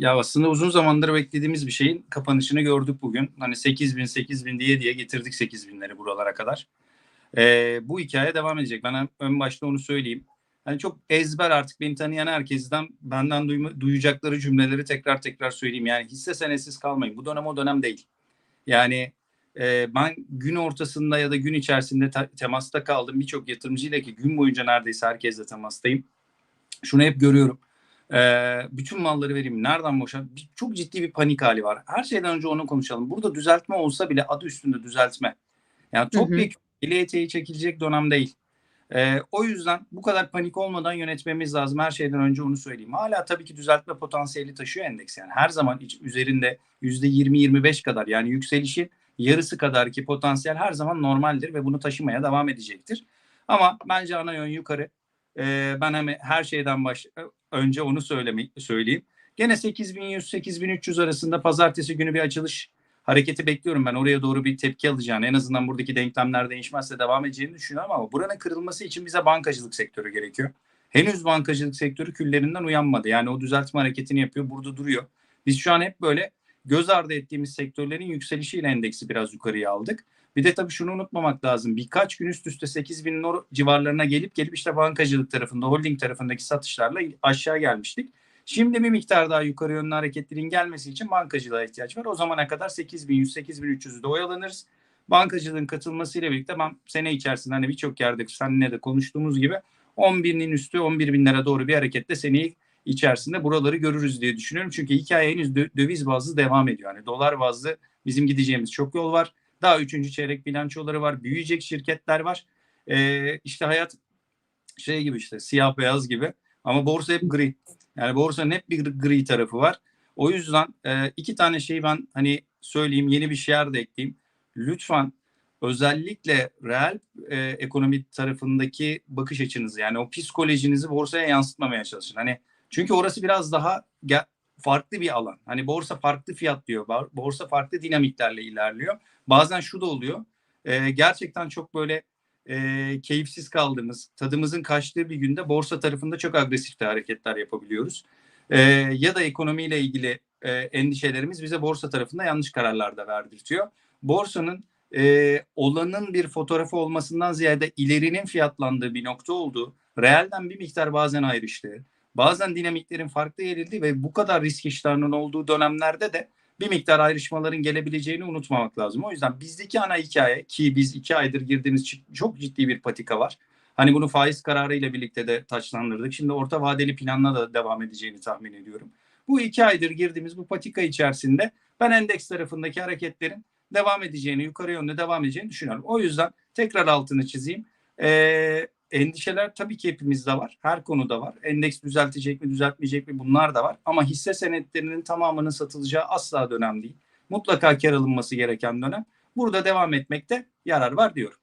Ya aslında uzun zamandır beklediğimiz bir şeyin kapanışını gördük bugün. Hani 8 bin 8 bin diye diye getirdik 8 binleri buralara kadar. Ee, bu hikaye devam edecek. Ben ön başta onu söyleyeyim. Hani çok ezber artık beni tanıyan herkesten benden duyma, duyacakları cümleleri tekrar tekrar söyleyeyim. Yani hisse senesiz kalmayın. Bu dönem o dönem değil. Yani e, ben gün ortasında ya da gün içerisinde te- temasta kaldım birçok yatırımcıyla ki gün boyunca neredeyse herkesle temastayım. Şunu hep görüyorum. Ee, bütün malları vereyim. Nereden boşa? Bir, çok ciddi bir panik hali var. Her şeyden önce onu konuşalım. Burada düzeltme olsa bile adı üstünde düzeltme. Yani çok bir eli eteği çekilecek dönem değil. Ee, o yüzden bu kadar panik olmadan yönetmemiz lazım. Her şeyden önce onu söyleyeyim. Hala tabii ki düzeltme potansiyeli taşıyor endeks. Yani her zaman üzerinde %20-25 kadar yani yükselişin yarısı kadar ki potansiyel her zaman normaldir ve bunu taşımaya devam edecektir. Ama bence ana yön yukarı. Ee, ben hemen her şeyden baş önce onu söylemek söyleyeyim. Gene 8100-8300 arasında pazartesi günü bir açılış hareketi bekliyorum ben. Oraya doğru bir tepki alacağını, en azından buradaki denklemler değişmezse devam edeceğini düşünüyorum ama buranın kırılması için bize bankacılık sektörü gerekiyor. Henüz bankacılık sektörü küllerinden uyanmadı. Yani o düzeltme hareketini yapıyor, burada duruyor. Biz şu an hep böyle göz ardı ettiğimiz sektörlerin yükselişiyle endeksi biraz yukarıya aldık. Bir de tabii şunu unutmamak lazım. Birkaç gün üst üste 8 bin civarlarına gelip gelip işte bankacılık tarafında, holding tarafındaki satışlarla aşağı gelmiştik. Şimdi bir miktar daha yukarı yönlü hareketlerin gelmesi için bankacılığa ihtiyaç var. O zamana kadar 8100, 8300'ü de oyalanırız. Bankacılığın katılmasıyla birlikte ben sene içerisinde hani birçok yerde seninle de konuştuğumuz gibi 11'inin üstü 11 binlere doğru bir hareketle seneyi içerisinde buraları görürüz diye düşünüyorum. Çünkü hikaye henüz dö- döviz bazlı devam ediyor. Yani dolar bazlı bizim gideceğimiz çok yol var. Daha üçüncü çeyrek bilançoları var. Büyüyecek şirketler var. Ee, işte hayat şey gibi işte siyah beyaz gibi. Ama borsa hep gri. Yani borsanın hep bir gri tarafı var. O yüzden e, iki tane şeyi ben hani söyleyeyim yeni bir şeyler de ekleyeyim. Lütfen özellikle reel e, ekonomi tarafındaki bakış açınızı yani o psikolojinizi borsaya yansıtmamaya çalışın. Hani çünkü orası biraz daha farklı bir alan. Hani borsa farklı fiyat diyor. Borsa farklı dinamiklerle ilerliyor. Bazen şu da oluyor. E, gerçekten çok böyle e, keyifsiz kaldığımız, tadımızın kaçtığı bir günde borsa tarafında çok agresif de hareketler yapabiliyoruz. E, ya da ekonomiyle ilgili e, endişelerimiz bize borsa tarafında yanlış kararlar da verdirtiyor. Borsanın e, olanın bir fotoğrafı olmasından ziyade ilerinin fiyatlandığı bir nokta olduğu, reelden bir miktar bazen ayrıştığı, bazen dinamiklerin farklı yerildiği ve bu kadar risk iştahının olduğu dönemlerde de bir miktar ayrışmaların gelebileceğini unutmamak lazım. O yüzden bizdeki ana hikaye ki biz iki aydır girdiğimiz çok ciddi bir patika var. Hani bunu faiz kararı ile birlikte de taçlandırdık. Şimdi orta vadeli planla da devam edeceğini tahmin ediyorum. Bu iki aydır girdiğimiz bu patika içerisinde ben endeks tarafındaki hareketlerin devam edeceğini, yukarı yönde devam edeceğini düşünüyorum. O yüzden tekrar altını çizeyim. Ee, endişeler tabii ki hepimizde var. Her konuda var. Endeks düzeltecek mi, düzeltmeyecek mi bunlar da var. Ama hisse senetlerinin tamamının satılacağı asla dönem değil. Mutlaka kar alınması gereken dönem. Burada devam etmekte yarar var diyorum.